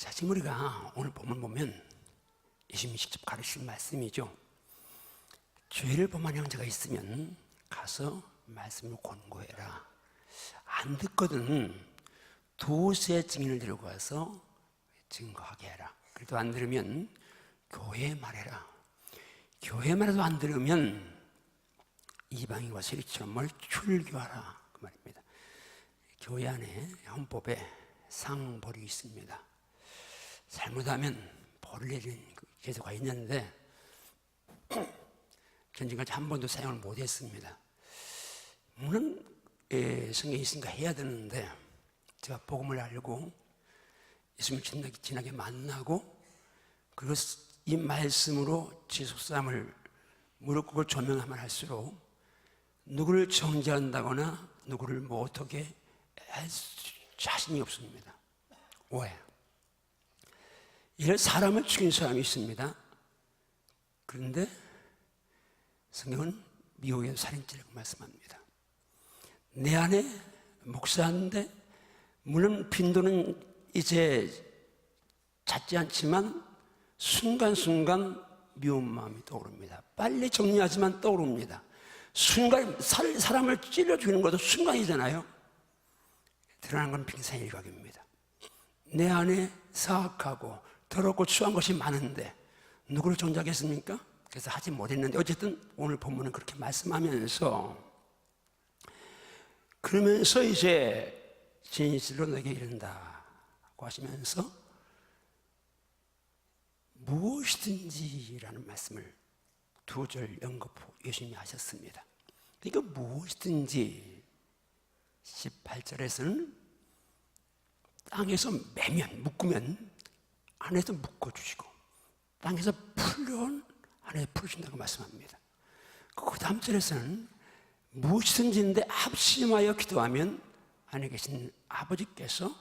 자, 지금 우리가 오늘 본문 보면 예수님이 직접 가르친 말씀이죠. 죄를 범한 형제가 있으면 가서 말씀을 권고해라. 안 듣거든 도세 증인을 들고 와서 증거하게 해라. 그래도 안 들으면 교회에 말해라. 교회 말해도 안 들으면 이방인과 세리처럼을 출교하라. 그 말입니다. 교회 안에 헌법에 상벌이 있습니다. 잘못하면 벌을 내리는 그 제도가 있는데 전지까지 한 번도 사용을 못했습니다. 물론 예, 성경이 있으니까 해야 되는데 제가 복음을 알고 예수님을 진하게, 진하게 만나고 그리고 이 말씀으로 제 속삼을 무릎 꿇고 조명하면 할수록 누구를 정죄한다거나 누구를 뭐 어떻게 할 수- 자신이 없습니다. 왜? 이런 사람을 죽인 사람이 있습니다. 그런데 성경은 미혹의 살인죄라고 말씀합니다. 내 안에 목사인데 물론 빈도는 이제 잦지 않지만 순간순간 미운 마음이 떠오릅니다. 빨리 정리하지만 떠오릅니다. 순간 살, 사람을 찔러 죽이는 것도 순간이잖아요. 드러난 건 빙산 일각입니다. 내 안에 사악하고 더럽고 추한 것이 많은데 누구를 정작했습니까? 그래서 하지 못했는데 어쨌든 오늘 본문은 그렇게 말씀하면서 그러면서 이제 진실로 너에게 이른다고 하시면서 무엇이든지라는 말씀을 두 절 연급 예수님이 하셨습니다. 그러니까 무엇이든지 18절에서는 땅에서 매면 묶으면 안에서 묶어주시고 땅에서 풀려온 안에 풀으신다고 말씀합니다. 그 다음 절에서는 무엇이든지인데 합심하여 기도하면 안에 계신 아버지께서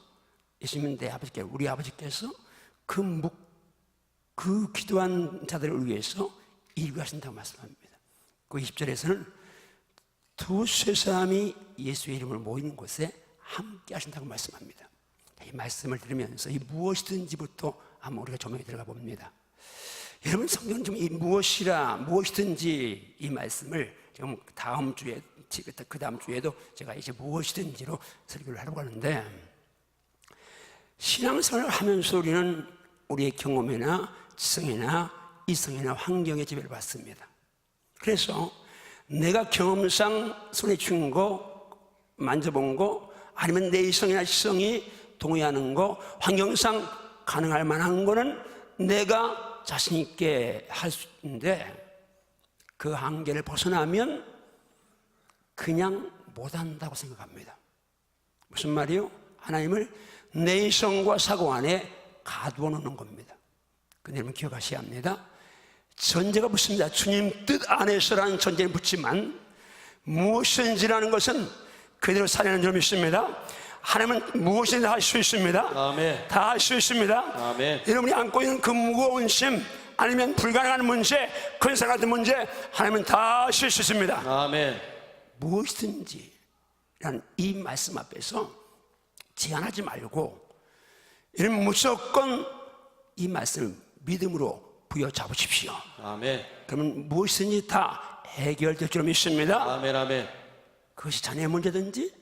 예수님은 내 아버지께 우리 아버지께서 그 묵, 그 기도한 자들을 위해서 일구하신다고 말씀합니다. 그 20절에서는 두세 사람이 예수의 이름을 모이는 곳에 함께 하신다고 말씀합니다. 이 말씀을 들으면서 이 무엇이든지부터 한번 우리가 조명에 들어가 봅니다. 여러분 성경 좀이 무엇이라 무엇이든지 이 말씀을 지금 다음 주에 그 다음 주에도 제가 이제 무엇이든지로 설교를 하려고 하는데 신앙생활을 하면서 우리는 우리의 경험이나 지성이나 이성이나 환경의 지배를 받습니다. 그래서 내가 경험상 손에 쥔 거, 만져본 거, 아니면 내 이성이나 지성이 동의하는 거, 환경상 가능할 만한 거는 내가 자신 있게 할 수 있는데 그 한계를 벗어나면 그냥 못한다고 생각합니다. 무슨 말이요? 하나님을 내 이성과 사고 안에 가두어 놓는 겁니다. 근데 여러분 기억하셔야 합니다. 전제가 붙습니다. 주님 뜻 안에서라는 전제를 붙지만 무엇인지라는 것은 그대로 살아내는 줄 믿습니다. 하나님은 무엇이든지 할 수 있습니다. 아멘. 다 할 수 있습니다. 아멘. 여러분이 안고 있는 그 무거운 짐 아니면 불가능한 문제, 근사 같은 문제 하나님은 다 하실 수 있습니다. 아멘. 무엇이든지 라는 이 말씀 앞에서 제한하지 말고 이런 무조건 이 말씀을 믿음으로 부여잡으십시오. 아멘. 그러면 무엇이든지 다 해결될 줄 믿습니다. 아멘. 아멘. 그것이 자녀의 문제든지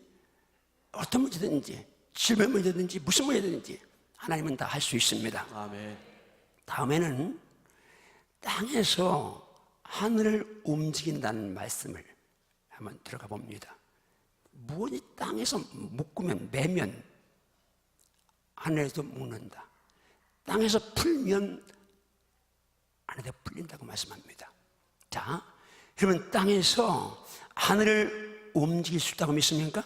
어떤 문제든지 질병 문제든지 무슨 문제든지 하나님은 다 할 수 있습니다. 아멘. 다음에는 땅에서 하늘을 움직인다는 말씀을 한번 들어가 봅니다. 무엇이 땅에서 묶으면 매면 하늘에서 묶는다. 땅에서 풀면 하늘에 풀린다고 말씀합니다. 자, 여러분 땅에서 하늘을 움직일 수 있다고 믿습니까?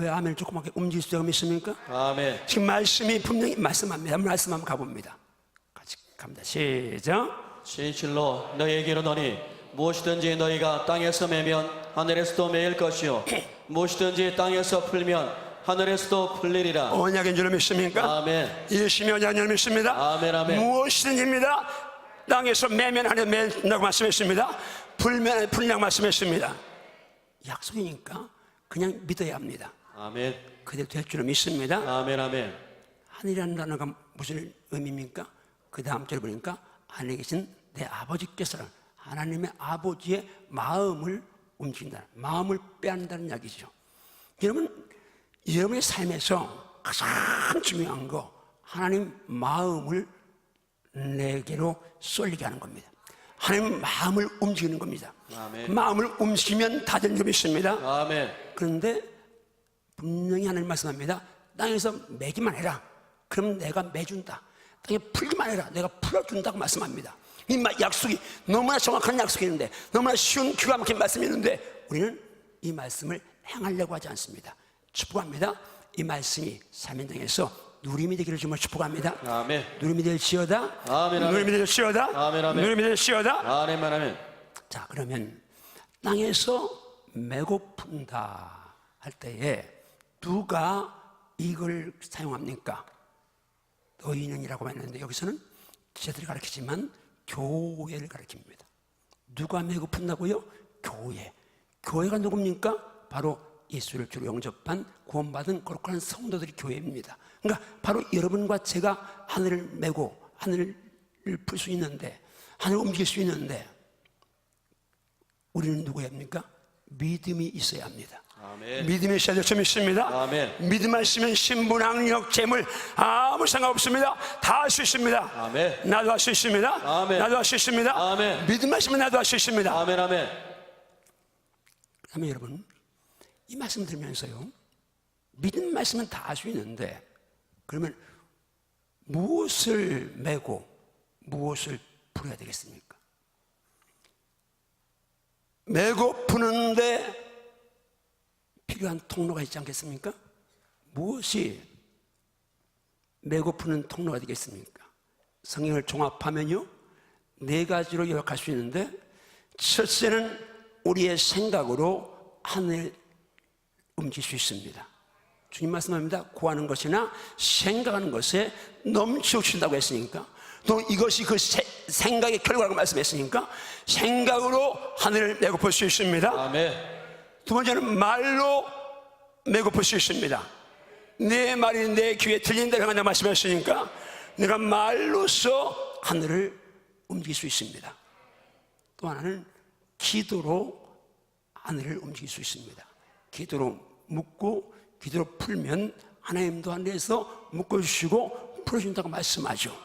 왜 아멘을 조그맣게 움직일 수 있다고 믿습니까? 아멘. 지금 말씀이 분명히 말씀합니다. 말씀 한번 가봅니다. 같이 갑니다. 시작. 진실로 너희에게 이르노니 무엇이든지 너희가 땅에서 매면 하늘에서도 매일 것이요 무엇이든지 땅에서 풀면 하늘에서도 풀리리라. 언약인 줄 믿습니까? 아멘. 예수님이 언약인 줄 믿습니다. 아멘, 아멘. 무엇이든지입니다. 땅에서 매면 하늘 매다고 말씀했습니다. 불면 풀량 말씀했습니다. 약속이니까 그냥 믿어야 합니다. 아멘. 그대로 될 줄을 믿습니다. 아멘. 아멘. 하늘이라는 단어가 무슨 의미입니까? 그 다음 절에 보니까 하늘에 계신 내 아버지께서 하나님의 아버지의 마음을 움직인다. 마음을 빼앗는다는 이야기죠. 여러분, 여러분의 삶에서 가장 중요한 거 하나님 마음을 내게로 쏠리게 하는 겁니다. 하나님 마음을 움직이는 겁니다. 아멘. 마음을 움직이면 다 되는 점이 있습니다. 아멘. 그런데 분명히 하나님 말씀합니다. 땅에서 매기만 해라. 그럼 내가 매준다. 땅에 풀기만 해라. 내가 풀어준다고 말씀합니다. 이 마- 약속이 너무나 정확한 약속이었는데 너무나 쉬운 기가 막힌 말씀이었는데 우리는 이 말씀을 행하려고 하지 않습니다. 축복합니다. 이 말씀이 사면당에서 누림이 되기를 주며 축복합니다. 아멘. 누림이 될지어다. 아멘, 아멘. 누림이 될지어다. 아멘, 아멘. 누림이 될지어다. 아멘, 아멘. 자, 그러면 땅에서 매고픈다 할 때에 누가 이걸 사용합니까? 너희는이라고 했는데 여기서는 제들이 가르치지만 교회를 가르칩니다. 누가 매고픈다고요? 교회. 교회가 누굽니까? 바로 예수를 주로 영접한 구원받은 거룩한 성도들이 교회입니다. 그러니까 바로 여러분과 제가 하늘을 메고 하늘을 풀 수 있는데 하늘을 움직일 수 있는데 우리는 누구야 합니까? 믿음이 있어야 합니다. 아멘. 믿음이 있어야 될 점이 있습니다. 아멘. 믿음 말씀은 신분, 학력, 재물 아무 상관 없습니다. 다 할 수 있습니다. 아멘. 나도 할 수 있습니다. 아멘. 나도 할 수 있습니다. 아멘. 믿음 말씀은 나도 할 수 있습니다. 아멘, 아멘. 그러면 여러분 이 말씀 들으면서요 믿음 말씀은 다 할 수 있는데 그러면 무엇을 메고 무엇을 풀어야 되겠습니까? 메고 푸는데 필요한 통로가 있지 않겠습니까? 무엇이 메고 푸는 통로가 되겠습니까? 성경을 종합하면요 네 가지로 요약할 수 있는데 첫째는 우리의 생각으로 하늘 움직일 수 있습니다. 주님 말씀합니다. 구하는 것이나 생각하는 것에 넘치우친다고 했으니까 또 이것이 그 세- 생각의 결과라고 말씀했으니까 생각으로 하늘을 볼수 있습니다. 아멘. 두 번째는 말로 볼수 있습니다. 내 말이 내 귀에 들린 대로 한다 말씀하시니까 내가 말로써 하늘을 움직일 수 있습니다. 또 하나는 기도로 하늘을 움직일 수 있습니다. 기도로 묻고 기도로 풀면 하나님도 하늘에서 묶어주시고 풀어준다고 말씀하죠.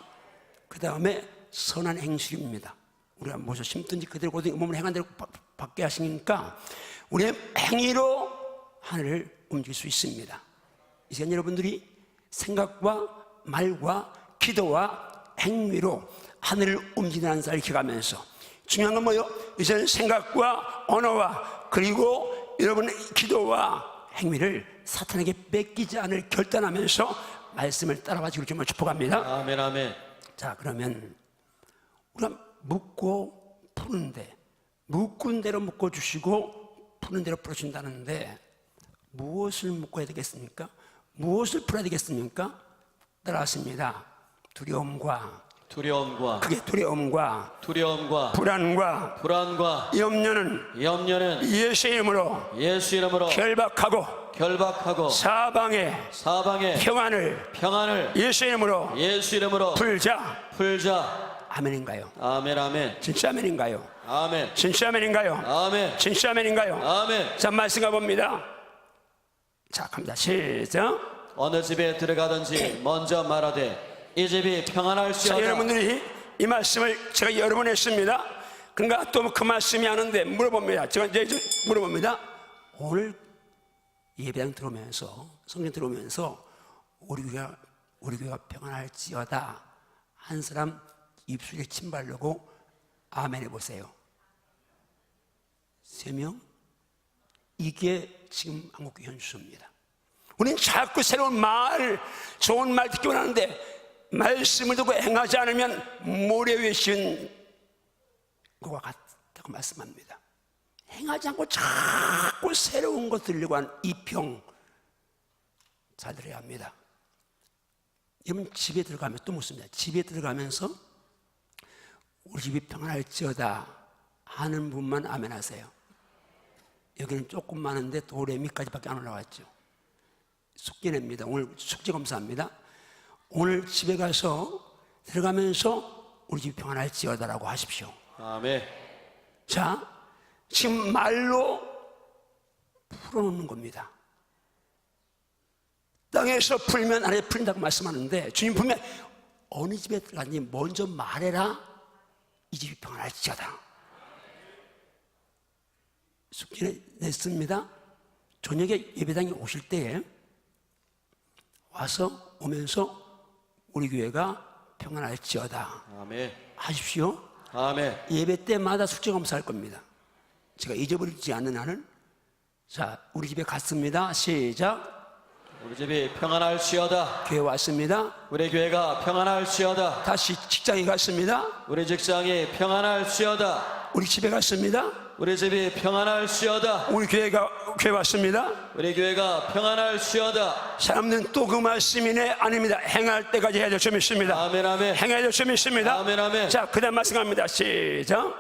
그 다음에 선한 행실입니다. 우리가 무엇을 심든지 그대로 고든 몸을 행한 대로 바- 받게 하시니까 우리의 행위로 하늘을 움직일 수 있습니다. 이 시간 여러분들이 생각과 말과 기도와 행위로 하늘을 움직이는 사람을 기억하면서 중요한 건 뭐예요? 이제는 생각과 언어와 그리고 여러분의 기도와 행위를 사탄에게 뺏기지 않을 결단하면서 말씀을 따라와 주길 정말 축복합니다. 아멘, 아멘. 자 그러면 우리가 묻고 푸는데 묻은 대로 묶어 주시고 푸는 대로 풀어준다는데 무엇을 묶어야 되겠습니까? 무엇을 풀어야 되겠습니까? 따라왔습니다. 두려움과 두려움과 그게 두려움과 두려움과 불안과 불안과 염려는 염려는 예수 이름으로 예수 이름으로 결박하고 결박하고 사방에 사방에 평안을 평안을 예수 이름으로 예수 이름으로 풀자 풀자. 아멘인가요? 아멘, 아멘. 진짜 아멘인가요? 아멘. 진짜 아멘인가요? 아멘. 진짜 아멘인가요? 아멘. 자 말씀 가봅니다 자 갑니다 시작 어느 집에 들어가든지 먼저 말하되 이 집이 자 평안할지어다. 여러분들이 이 말씀을 제가 여러 번 했습니다 그러니까 또 그 말씀이 하는데 물어봅니다 제가 이제 좀 물어봅니다 오늘 예배당 들어오면서 성경 들어오면서 우리 교회가 우리 교회가 평안할지어다 한 사람 입술에 침 바르고 아멘 해보세요 세 명 이게 지금 한국교회 현수입니다 우리는 자꾸 새로운 말, 좋은 말 듣기 원하는데 말씀을 듣고 행하지 않으면 모래 위에 씌운 것과 같다고 말씀합니다. 행하지 않고 자꾸 새로운 것 들려고 하는 이평 잘 들어야 합니다. 여러분 집에 들어가면 또 묻습니다. 집에 들어가면서 우리 집이 평안할지어다 하는 분만 아멘 하세요. 여기는 조금 많은데 도레미까지밖에 안 올라왔죠. 숙제냅니다. 오늘 숙제 검사합니다. 오늘 집에 가서 들어가면서 우리 집이 평안할지어다라고 하십시오. 아멘. 자, 지금 말로 풀어놓는 겁니다. 땅에서 풀면 아래 풀린다고 말씀하는데 주님 보면 어느 집에 들어갔니 먼저 말해라 이 집이 평안할지어다. 숙제를 냈습니다. 저녁에 예배당에 오실 때에 와서 오면서 우리 교회가 평안할지어다 아멘. 하십시오. 아멘. 예배 때마다 숙제 검사할 겁니다. 제가 잊어버리지 않는 한은 자 우리 집에 갔습니다. 시작. 우리 집이 평안할지어다. 교회 왔습니다. 우리 교회가 평안할지어다. 다시 직장에 갔습니다. 우리 직장이 평안할지어다. 우리 집에 갔습니다. 우리 집이 평안할지어다. 우리 교회가 교회 왔습니다. 우리 교회가 평안할지어다. 사람들은 또 그 말씀이네 아닙니다. 행할 때까지 해야 될 점이 있습니다. 아멘 아멘. 행해야 될 점이 있습니다. 아멘, 아멘. 자 그다음 말씀합니다. 시작.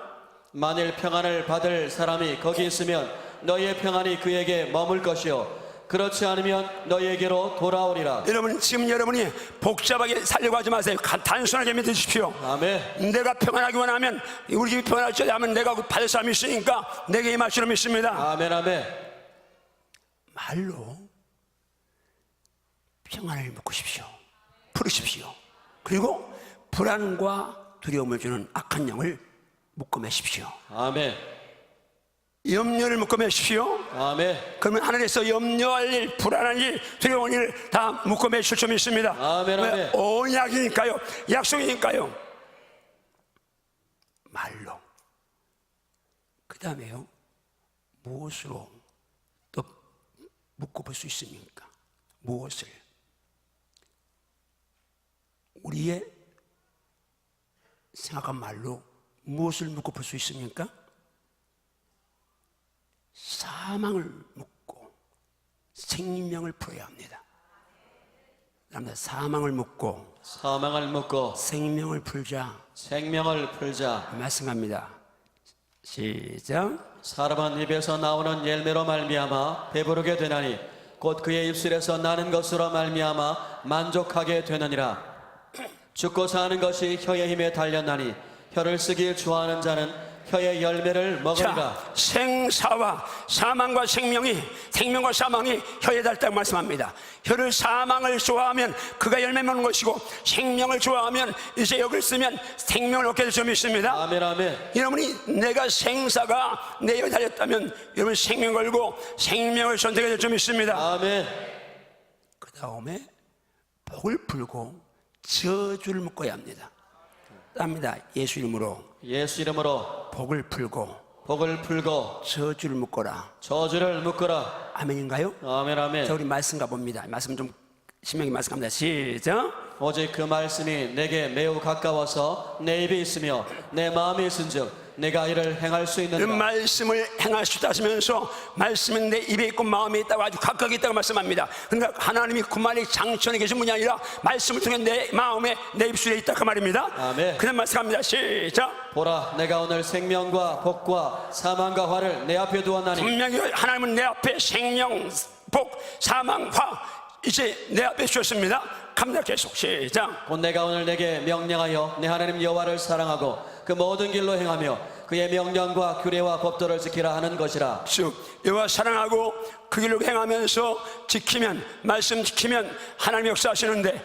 만일 평안을 받을 사람이 거기 있으면 너희의 평안이 그에게 머물 것이요 그렇지 않으면 너희에게로 돌아오리라. 여러분 지금 여러분이 복잡하게 살려고 하지 마세요. 가- 단순하게 믿으십시오. 아멘. 내가 평안하기 원하면 우리 집이 평안할 줄 하면 내가 그 받을 사람이 있으니까 내게 임할 줄을 믿습니다. 아멘 아멘. 말로 평안을 묻으십시오. 풀으십시오. 그리고 불안과 두려움을 주는 악한 영을 묶어매십시오. 아멘. 염려를 묶어매십시오. 아멘. 그러면 하늘에서 염려할 일, 불안한 일, 두려운 일 다 묶어매실 줄 믿습니다. 아멘, 왜? 아멘. 언약이니까요. 약속이니까요. 말로. 그 다음에요. 무엇으로 또 묶어볼 수 있습니까? 무엇을? 우리의 생각한 말로 무엇을 묶어볼 수 있습니까? 사망을 묻고 생명을 풀어야 합니다. 그다음에 사망을 묻고 사망을 묻고 생명을 풀자 생명을 풀자. 말씀합니다. 시작. 사람은 입에서 나오는 열매로 말미암아 배부르게 되나니 곧 그의 입술에서 나는 것으로 말미암아 만족하게 되느니라. 죽고 사는 것이 혀의 힘에 달렸나니 혀를 쓰길 좋아하는 자는 혀의 열매를 먹으리라. 자, 생사와 사망과 생명이 생명과 사망이 혀에 달다고 말씀합니다. 혀를 사망을 좋아하면 그가 열매 먹는 것이고 생명을 좋아하면 이제 여기를 쓰면 생명을 얻게 될 점이 있습니다. 아멘 아멘. 여러분이 내가 생사가 내 혀에 달렸다면 여러분 생명 걸고 생명을 선택해야 될 점이 있습니다. 아멘. 그 다음에 복을 풀고 저주를 묶어야 합니다. 합니다. 예수 이름으로 예수 이름으로 복을 풀고 복을 풀고 저주를 묶어라. 저주를 묶어라. 아멘인가요? 아멘 자, 아멘. 우리 말씀 가봅니다. 말씀 좀 신명히 말씀 갑니다. 시작. 오직 그 말씀이 내게 매우 가까워서 내 입에 있으며 내 마음에 있은즉 내가 이를 행할 수그 있느니라. 말씀을 행할 수 있다 하시면서 말씀은 내 입에 있고 마음에 있다고 아주 가까이 있다고 말씀합니다. 그러니까 하나님이 구만이 장천에 계신 분이 아니라 말씀을 통해 내 마음에 내 입술에 있다 그 말입니다. 아멘. 그냥 말씀합니다. 시작. 보라 내가 오늘 생명과 복과 사망과 화를 내 앞에 두었나니 분명히 하나님은 내 앞에 생명, 복, 사망, 화 이제 내 앞에 주셨습니다. 갑니다. 계속 시작. 곧 내가 오늘 내게 명령하여 내 하나님 여호와를 사랑하고 그 모든 길로 행하며 그의 명령과 규례와 법도를 지키라 하는 것이라 쭉 여호와 사랑하고 그 길로 행하면서 지키면 말씀 지키면 하나님 역사하시는데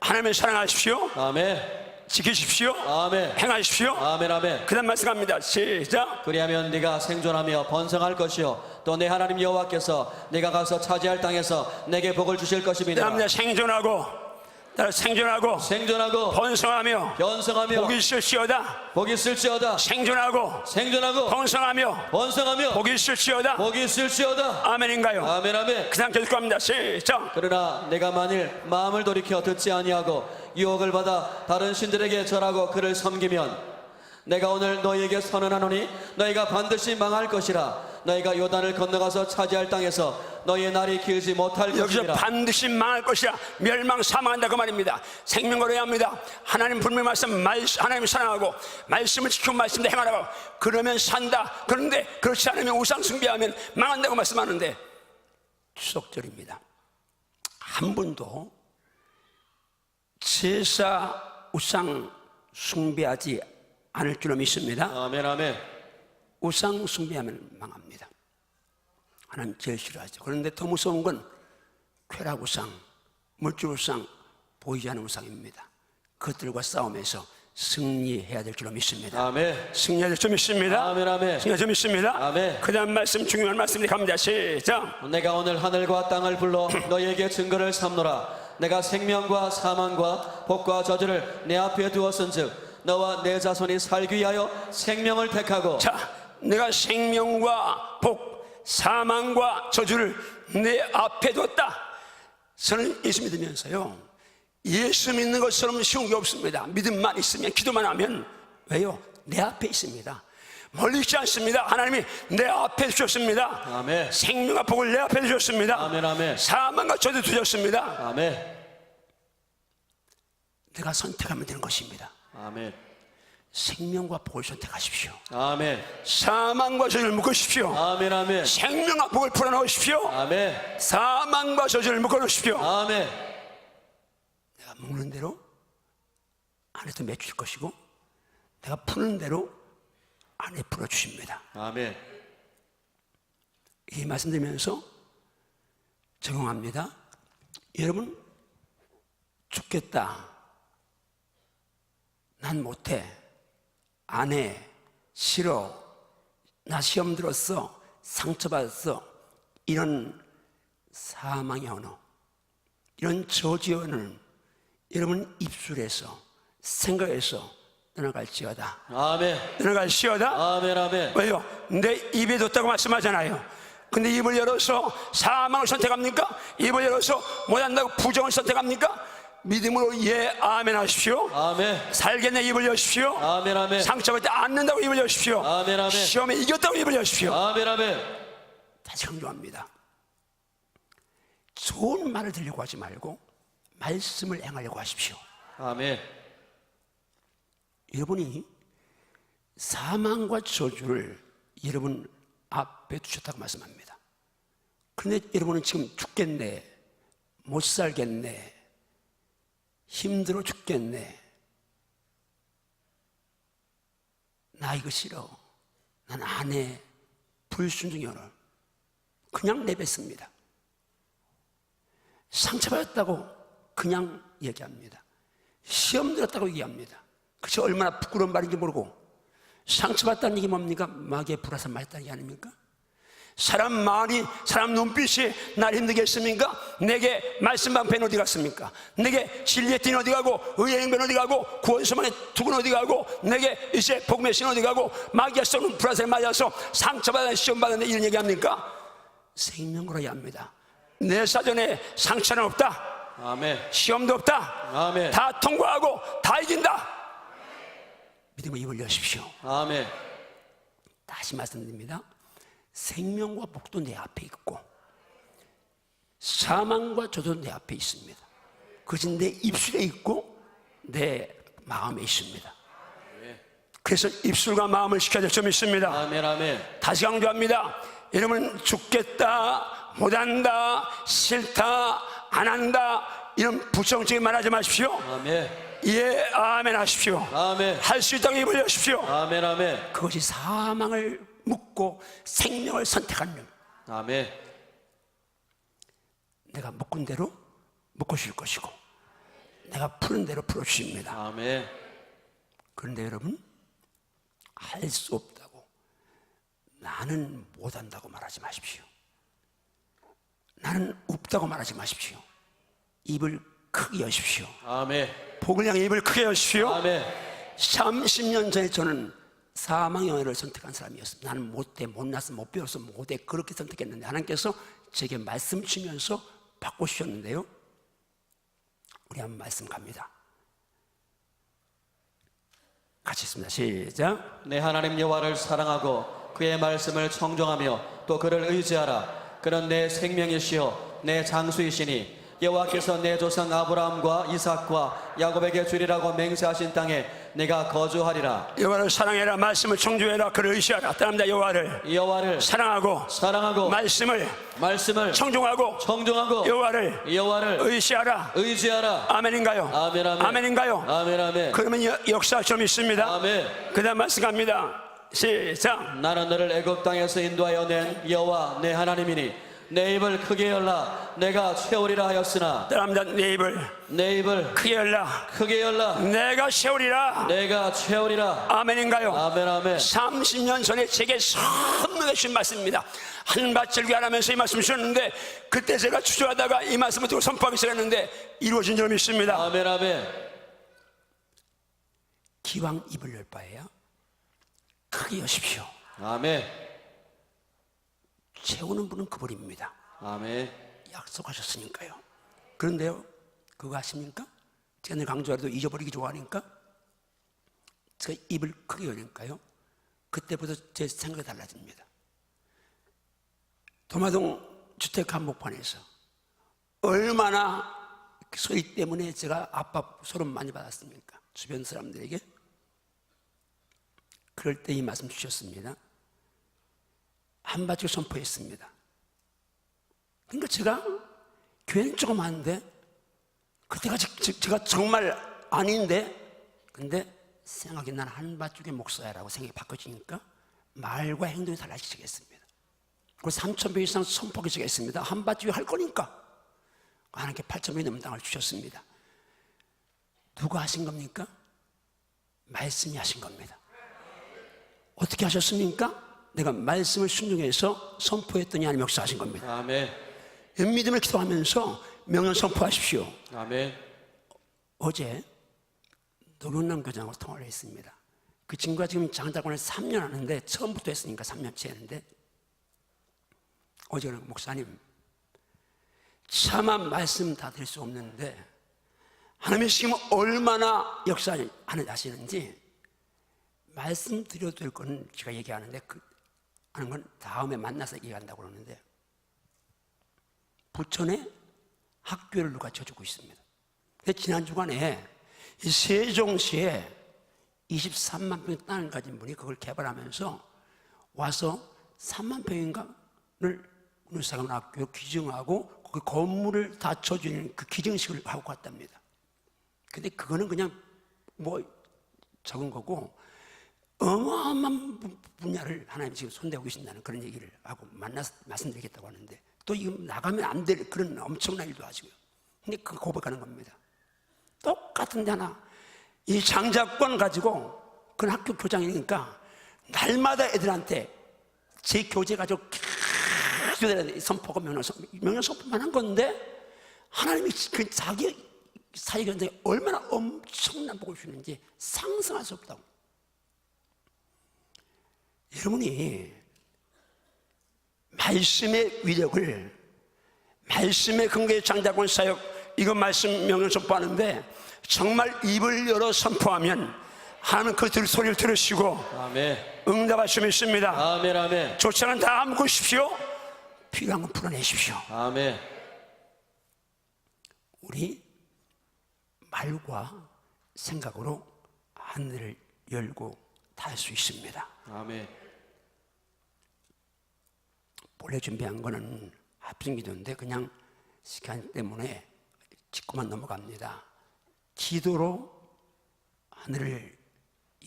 하나님을 사랑하십시오. 아멘 지키십시오. 아멘 행하십시오. 아멘 아멘 그다음 말씀합니다. 시작. 그리하면 네가 생존하며 번성할 것이요 또 내 하나님 여호와께서 네가 가서 차지할 땅에서 내게 복을 주실 것임이니라 그다음에 생존하고 생존하고 생존하고 번성하며 번성하며 복이 있을지어다. 복이 있을지어다 생존하고 생존하고 번성하며 번성하며 복이 있을지어다. 복이 있을지어다 아멘인가요? 아멘 아멘 그다음 계속 갑니다. 시작. 그러나 내가 만일 마음을 돌이켜 듣지 아니하고 유혹을 받아 다른 신들에게 절하고 그를 섬기면 내가 오늘 너희에게 선언하노니 너희가 반드시 망할 것이라 너희가 요단을 건너가서 차지할 땅에서 너희의 날이 길지 못할 여기서 것이라 반드시 망할 것이야. 멸망 사망한다 그 말입니다. 생명 걸어야 합니다. 하나님 분명 말씀 말, 하나님 사랑하고 말씀을 지키고 말씀대 행하라고. 그러면 산다. 그런데 그렇지 않으면 우상 숭배하면 망한다고 말씀하는데 추석절입니다. 한 분도 제사 우상 숭배하지 않을 줄로 믿습니다. 아멘 아멘. 우상 숭배하면 망합니다. 하나님 제일 싫어하죠. 그런데 더 무서운 건 쾌락 우상, 물질 우상, 보이지 않는 우상입니다. 그것들과 싸움에서 승리해야 될 줄로 믿습니다. 아멘 승리해야 될 줄 믿습니다. 아멘 아멘 될줄 믿습니다. 아멘. 그 다음 말씀 중요한 말씀이 갑니다. 시작. 내가 오늘 하늘과 땅을 불러 너희에게 증거를 삼노라 내가 생명과 사망과 복과 저주를 내 앞에 두었은즉 너와 내 자손이 살기 위하여 생명을 택하고 자, 내가 생명과 복, 사망과 저주를 내 앞에 뒀다. 저는 예수 믿으면서요. 예수 믿는 것처럼 쉬운 게 없습니다. 믿음만 있으면, 기도만 하면, 왜요? 내 앞에 있습니다. 멀리 있지 않습니다. 하나님이 내 앞에 주셨습니다. 아멘 생명과 복을 내 앞에 주셨습니다. 아멘 아멘 사망과 저주 주셨습니다. 아멘 내가 선택하면 되는 것입니다. 아멘 생명과 복을 선택하십시오. 아멘 사망과 저주를 묶으십시오. 아멘 아멘 생명과 복을 풀어놓으십시오. 아멘 사망과 저주를 묶어놓으십시오. 아멘 내가 먹는 대로 안에서 맺힐 것이고 내가 푸는 대로 안에 풀어주십니다. 아멘 이 말씀드리면서 적용합니다. 여러분 죽겠다. 난 못해. 안 해. 싫어. 나 시험 들었어. 상처받았어. 이런 사망의 언어, 이런 저주의 언어는 여러분 입술에서 생각에서 떠나갈지어다. 아멘 떠나갈지어다. 아멘 아멘 왜요? 내 입에 뒀다고 말씀하잖아요. 근데 입을 열어서 사망을 선택합니까? 입을 열어서 못한다고 부정을 선택합니까? 믿음으로 예, 아멘 하십시오. 아멘 살겠네 입을 여십시오. 아멘 아멘 상처받을 때 않는다고 입을 여십시오. 아멘, 아멘. 시험에 이겼다고 입을 여십시오. 아멘 아멘 다시 강조합니다. 좋은 말을 들려고 하지 말고 말씀을 행하려고 하십시오. 아멘 여러분이 사망과 저주를 여러분 앞에 두셨다고 말씀합니다. 그런데 여러분은 지금 죽겠네, 못 살겠네, 힘들어 죽겠네. 나 이거 싫어. 난 안 해. 불순종의 언어. 그냥 내뱉습니다. 상처받았다고 그냥 얘기합니다. 시험 들었다고 얘기합니다. 그것이 얼마나 부끄러운 말인지 모르고 상처받다는 얘기 뭡니까? 마귀의 불화살 맞았다는 게 아닙니까? 사람 마음이 사람 눈빛이 날 힘들게 했습니까? 내게 말씀 방패는 어디 갔습니까? 내게 진리의 띠는 어디 가고 의의 행변 어디 가고 구원서만의 두근 어디 가고 내게 이제 복음의 신 어디 가고 마귀가 쏘는 불화살 맞아서 상처받아 시험 받았는데 이런 얘기합니까? 생명으로 합니다. 내 사전에 상처는 없다. 아멘 시험도 없다. 아멘 다 통과하고 다 이긴다. 믿음의 입을 여십시오. 아멘 다시 말씀드립니다. 생명과 복도 내 앞에 있고 사망과 저도 내 앞에 있습니다. 그것은 내 입술에 있고 내 마음에 있습니다. 그래서 입술과 마음을 지켜야 될 점이 있습니다. 아멘 아멘 다시 강조합니다. 여러분 죽겠다, 못한다, 싫다, 안 한다 이런 부정적인 말하지 마십시오. 아멘 예, 아멘 하십시오. 아멘 할 수 있다고 입을 여십시오. 아멘 아멘 그것이 사망을 묻고 생명을 선택하는 아멘 내가 묶은 대로 묶어 주실 것이고 내가 푸는 대로 풀어 주십니다. 아멘 그런데 여러분 할 수 없다고 나는 못한다고 말하지 마십시오. 나는 없다고 말하지 마십시오. 입을 크게 여십시오. 아멘 복을 향해 입을 크게 여십시오. 아멘 30년 전에 저는 사망 영예를 선택한 사람이었습니다. 나는 못돼, 못나서, 못 배워서 못해 그렇게 선택했는데 하나님께서 제게 말씀 주면서 바꾸셨는데요. 우리 한번 말씀 갑니다. 같이 있습니다. 시작. 내 하나님 여호와를 사랑하고 그의 말씀을 청종하며 또 그를 의지하라 그는 내 생명이시요 내 장수이시니 여호와께서 내 조상 아브라함과 이삭과 야곱에게 주리라고 맹세하신 땅에 내가 거주하리라. 여호와를 사랑해라 말씀을 청조해라 그를 의시하라. 따릅니다 여호와를 여호와를 사랑하고 사랑하고 말씀을 말씀을 청종하고 청종하고 여호와를 여호와를 의시하라. 의지하라. 아멘인가요? 아멘 아멘. 아멘인가요? 아멘 아멘. 그러면 여- 역사 좀 있습니다. 아멘. 그 다음 말씀합니다. 시작. 나는 너를 애굽 땅에서 인도하여 낸 여호와 내 하나님이니 내 입을 크게 열라. 내가 채우리라 하였으나. 따릅니다 내 입을 내 입을 크게 열라. 크게 열라. 내가 세우리라. 내가 채우리라. 아멘인가요? 아멘 아멘. 30년 전에 제게 선명해 주신 말씀입니다. 한 밭을 안 하면서 이 말씀 주셨는데 그때 제가 주저하다가 이 말씀을 듣고 선포하기 시작했는데 이루어진 줄 믿습니다. 아멘 아멘. 기왕 입을 열 바에요 크게 여십시오. 아멘 채우는 분은 그분입니다. 아멘. 약속하셨으니까요. 그런데요 그거 아십니까? 제가 늘 강조하려도 잊어버리기 좋아하니까 제가 입을 크게 여니까요? 그때부터 제 생각이 달라집니다. 도마동 주택 한복판에서 얼마나 소리 때문에 제가 아빠 소름 많이 받았습니까? 주변 사람들에게? 그럴 때 이 말씀 주셨습니다 한바지를 선포했습니다. 그러니까 제가 교회는 조그만데 그때가 제- 제- 제가 정말 아닌데 근데 생각이 난 한바쪽의 목사야라고 생각이 바꿔지니까 말과 행동이 달라지기 시작했습니다. 그리고 3천 배 이상 선포하기 시작했습니다. 한바쪽이 할 거니까. 하나님께 8천 배 넘는 땅을 주셨습니다. 누가 하신 겁니까? 말씀이 하신 겁니다. 어떻게 하셨습니까? 내가 말씀을 순종해서 선포했더니 하나님 역사하신 겁니다 아멘 믿음을 기도하면서 명령 선포하십시오. 아멘 어제 노련남 교장하고 통화를 했습니다. 그 친구가 지금 장작원을 3년 하는데 처음부터 했으니까 3년째 했는데 어제 는 목사님 차마 말씀 다 드릴 수 없는데 하나님이 지금 얼마나 역사하는 하시는지 말씀드려도 될 거는 제가 얘기하는데 그 하는 건 다음에 만나서 얘기한다고 그러는데 부천에 학교를 누가 쳐주고 있습니다. 지난 주간에 이 세종시에 23만 평 땅을 가진 분이 그걸 개발하면서 와서 3만 평인가를 우리사관 학교 기증하고 그 건물을 다 쳐주는 그 기증식을 하고 갔답니다. 근데 그거는 그냥 뭐 적은 거고 어마어마한 분- 분야를 하나님 지금 손대고 계신다는 그런 얘기를 하고 만나서 말씀드리겠다고 하는데 또 이거 나가면 안 될 그런 엄청난 일도 하시고요. 근데 그 고백하는 겁니다. 똑같은 데 하나 이 장자권 가지고 그 학교 교장이니까 날마다 애들한테 제 교재 가지고 계속 선포가 명령, 선- 명령 선포만 한 건데 하나님이 그 자기 사역자한테 얼마나 엄청난 복을 주는지 상상할 수 없다고. 여러분이 말씀의 위력을 말씀의 근거의 장자권 사역 이거 말씀 명령 선포하는데 정말 입을 열어 선포하면 하나님 그들 소리를 들으시고 아멘. 응답하시면 있습니다. 아멘 아멘. 조차는 다 묶으십시오. 필요한 건 풀어내십시오. 아멘. 우리 말과 생각으로 하늘을 열고 달 수 있습니다. 아멘 본래 준비한 거는 합성 기도인데 그냥 시간 때문에 짚고만 넘어갑니다. 기도로 하늘을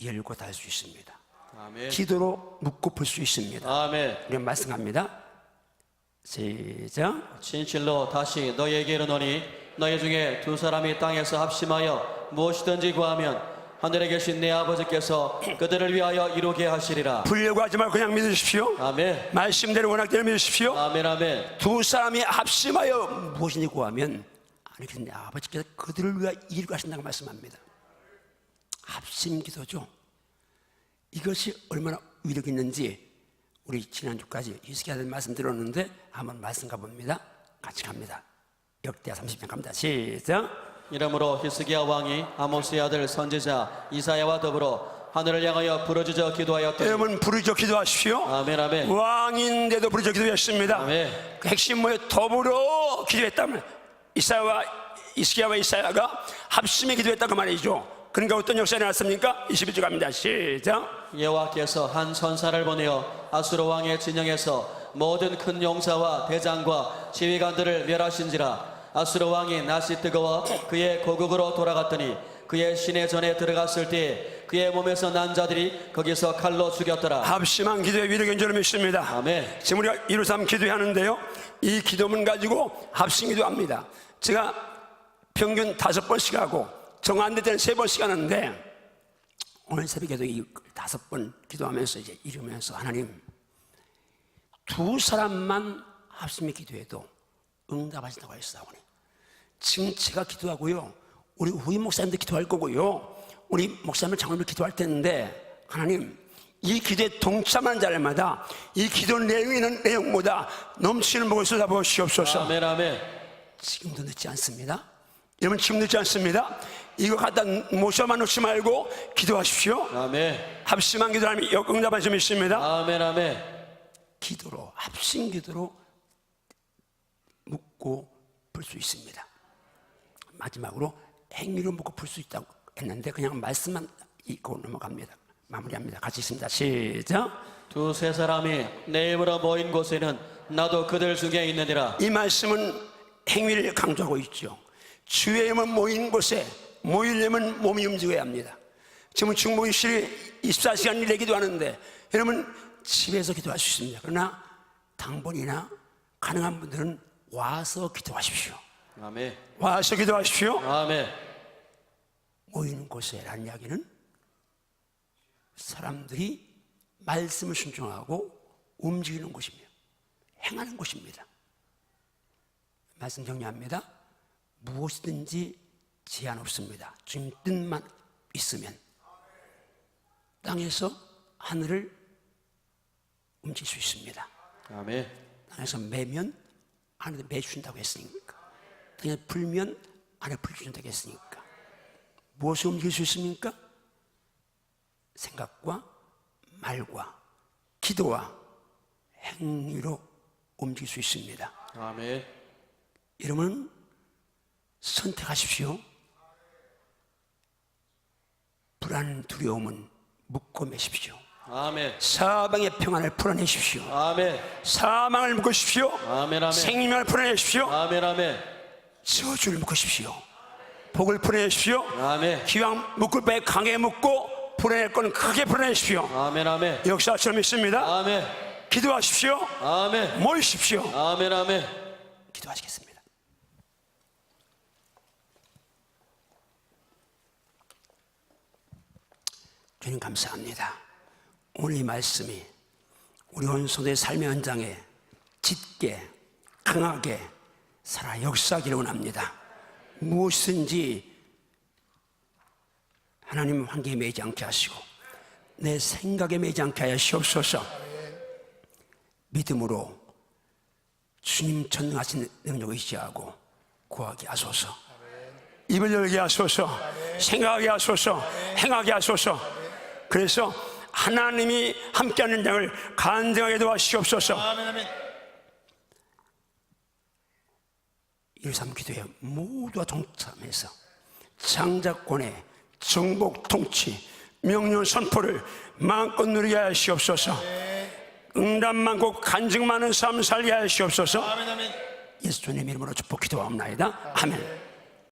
열고 달 수 있습니다. 아멘 기도로 묻고 풀 수 있습니다. 아멘 우리 말씀합니다. 시작. 진실로 다시 너희에게 이르노니 너희 중에 두 사람이 땅에서 합심하여 무엇이든지 구하면 하늘에 계신 내 아버지께서 그들을 위하여 이루게 하시리라 불려고 하지 말고 그냥 믿으십시오. 아멘 말씀대로 원학대로 믿으십시오. 아멘 아멘 두 사람이 합심하여 무엇인지 구하면 하나님께서 내 아버지께서 그들을 위하여 이루게 하신다고 말씀합니다. 합심 기도죠. 이것이 얼마나 위력 있는지 우리 지난주까지 히스기야들 말씀 들었는데 한번 말씀 가봅니다. 같이 갑니다. 역대하 30장 갑니다. 시작. 이러므로 히스기야 왕이 아모스의 아들 선지자 이사야와 더불어 하늘을 향하여 부르짖어 기도하였더니 여러분 부르짖어 기도하십시오. 아멘 아멘 왕인데도 부르짖어 기도했습니다. 아멘 그 핵심 뭐예요? 더불어 기도했다면 이사야와 이스기야와 이사야가 합심의 기도했다고 말이죠. 그러니까 어떤 역사가 일어났습니까? 22절 갑니다. 시작. 여호와께서 한 천사를 보내어 아수르 왕의 진영에서 모든 큰 용사와 대장과 지휘관들을 멸하신지라 아수르 왕이 낯이 뜨거워 그의 고국으로 돌아갔더니 그의 신의 전에 들어갔을 때 그의 몸에서 난 자들이 거기서 칼로 죽였더라 합심한 기도의 위력인 줄 믿습니다. 아멘 지금 우리가 153 기도하는데요. 이 기도문 가지고 합심 기도합니다. 제가 평균 다섯 번씩 하고 정한대 때는 세 번씩 하는데 오늘 새벽에도 이 다섯 번 기도하면서 이제 이러면서 하나님 두 사람만 합심의 기도해도 응답하신다고 했사오니 지금 제가 기도하고요. 우리 후임 목사님도 기도할 거고요. 우리 목사님 장로님 기도할 텐데 하나님 이 기도에 동참하는 자들마다 이 기도 내용에 있는 내용보다 넘치는 복을 쏟아부으시옵소서. 아멘 아멘. 지금도 늦지 않습니다. 여러분 지금 늦지 않습니다. 이거 갖다 모셔만 놓지 말고 기도하십시오. 아멘. 합심한 기도하면 응답한 점 있습니다. 아멘 아멘. 기도로 합심 기도로 묻고 풀수 있습니다. 마지막으로 행위로 묻고 풀수 있다고 했는데 그냥 말씀만 읽고 넘어갑니다. 마무리합니다. 같이 있습니다. 시작. 두 세 사람이 내 입으로 모인 곳에는 나도 그들 중에 있느니라 이 말씀은 행위를 강조하고 있죠. 주의 이름은 모인 곳에 모이려면 몸이 움직여야 합니다. 지금 중보기실이 24시간 일에 기도하는데 여러분 집에서 기도할 수 있습니다. 그러나 당번이나 가능한 분들은 와서 기도하십시오. 아멘 와서 기도하십시오. 아멘 모이는 곳에라는 이야기는 사람들이 말씀을 순종하고 움직이는 곳이며 행하는 곳입니다. 말씀 정리합니다. 무엇이든지 제한 없습니다. 주님 뜻만 있으면 땅에서 하늘을 움직일 수 있습니다. 아멘 땅에서 매면 안에 매준다고 했으니까 땅에 불면 안에 불준다고 했으니까? 무엇을 움직일 수 있습니까? 생각과 말과 기도와 행위로 움직일 수 있습니다. 아멘. 여러분 선택하십시오. 불안 두려움은 묶고 매십시오. 아멘. 사방의 평안을 풀어내십시오. 아멘. 사망을 묶으십시오. 아멘 아멘. 생명을 풀어내십시오. 아멘 아멘 저주를 묶으십시오. 복을 풀어내십시오. 아멘 기왕 묶을 배 강에 묶고 풀어낼 거는 크게 풀어내십시오. 아멘 아멘 역사처럼 있습니다. 아멘 기도하십시오. 아멘 모이십시오. 아멘 아멘 기도하시겠습니다. 주님 감사합니다. 오늘 이 말씀이 우리 온소의 삶의 현장에 짙게 강하게 살아 역사하기를 원합니다. 무엇인지 하나님 환경에 매지 않게 하시고 내 생각에 매지 않게 하여 시옵소서. 믿음으로 주님 전능하신 능력을 의지하고 구하게 하소서. 입을 열게 하소서. 생각하게 하소서. 행하게 하소서. 그래서 하나님이 함께하는 장을 간증하게 도와주시옵소서 일삼 기도에 모두가 동참해서 장자권의 정복 통치 명령 선포를 마음껏 누리게 하시옵소서. 응답 많고 간증 많은 삶 살게 하시옵소서. 예수 주님 이름으로 축복 기도하옵나이다. 아멘